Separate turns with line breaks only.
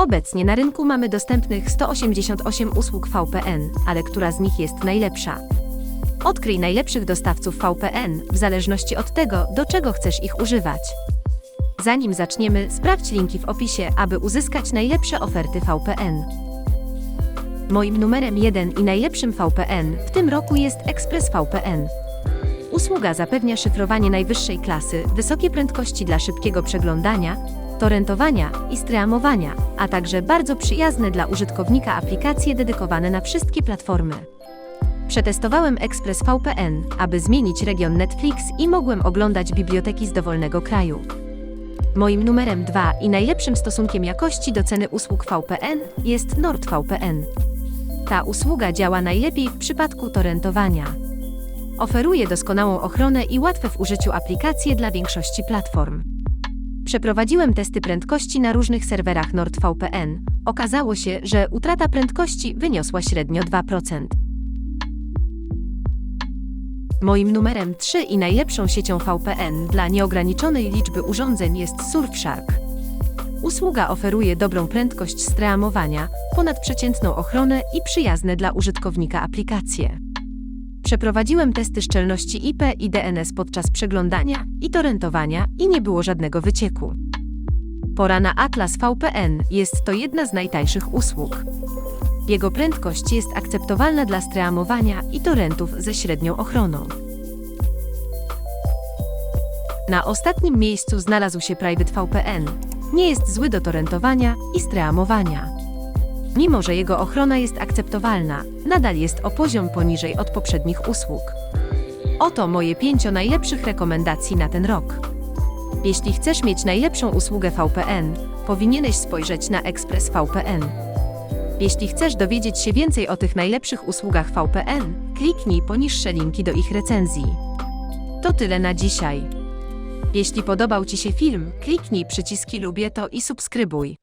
Obecnie na rynku mamy dostępnych 188 usług VPN, ale która z nich jest najlepsza? Odkryj najlepszych dostawców VPN w zależności od tego, do czego chcesz ich używać. Zanim zaczniemy, sprawdź linki w opisie, aby uzyskać najlepsze oferty VPN. Moim numerem 1 i najlepszym VPN w tym roku jest ExpressVPN. Usługa zapewnia szyfrowanie najwyższej klasy, wysokie prędkości dla szybkiego przeglądania, torrentowania i streamowania, a także bardzo przyjazne dla użytkownika aplikacje dedykowane na wszystkie platformy. Przetestowałem ExpressVPN, aby zmienić region Netflix i mogłem oglądać biblioteki z dowolnego kraju. Moim numerem 2 i najlepszym stosunkiem jakości do ceny usług VPN jest NordVPN. Ta usługa działa najlepiej w przypadku torrentowania. Oferuje doskonałą ochronę i łatwe w użyciu aplikacje dla większości platform. Przeprowadziłem testy prędkości na różnych serwerach NordVPN. Okazało się, że utrata prędkości wyniosła średnio 2%. Moim numerem 3 i najlepszą siecią VPN dla nieograniczonej liczby urządzeń jest Surfshark. Usługa oferuje dobrą prędkość streamowania, ponadprzeciętną ochronę i przyjazne dla użytkownika aplikacje. Przeprowadziłem testy szczelności IP i DNS podczas przeglądania i torrentowania i nie było żadnego wycieku. Pora na Atlas VPN jest to jedna z najtańszych usług. Jego prędkość jest akceptowalna dla streamowania i torrentów ze średnią ochroną. Na ostatnim miejscu znalazł się Private VPN. Nie jest zły do torrentowania i streamowania. Mimo, że jego ochrona jest akceptowalna, nadal jest o poziom poniżej od poprzednich usług. Oto moje pięcio najlepszych rekomendacji na ten rok. Jeśli chcesz mieć najlepszą usługę VPN, powinieneś spojrzeć na Express VPN. Jeśli chcesz dowiedzieć się więcej o tych najlepszych usługach VPN, kliknij poniższe linki do ich recenzji. To tyle na dzisiaj. Jeśli podobał Ci się film, kliknij przyciski lubię to i subskrybuj.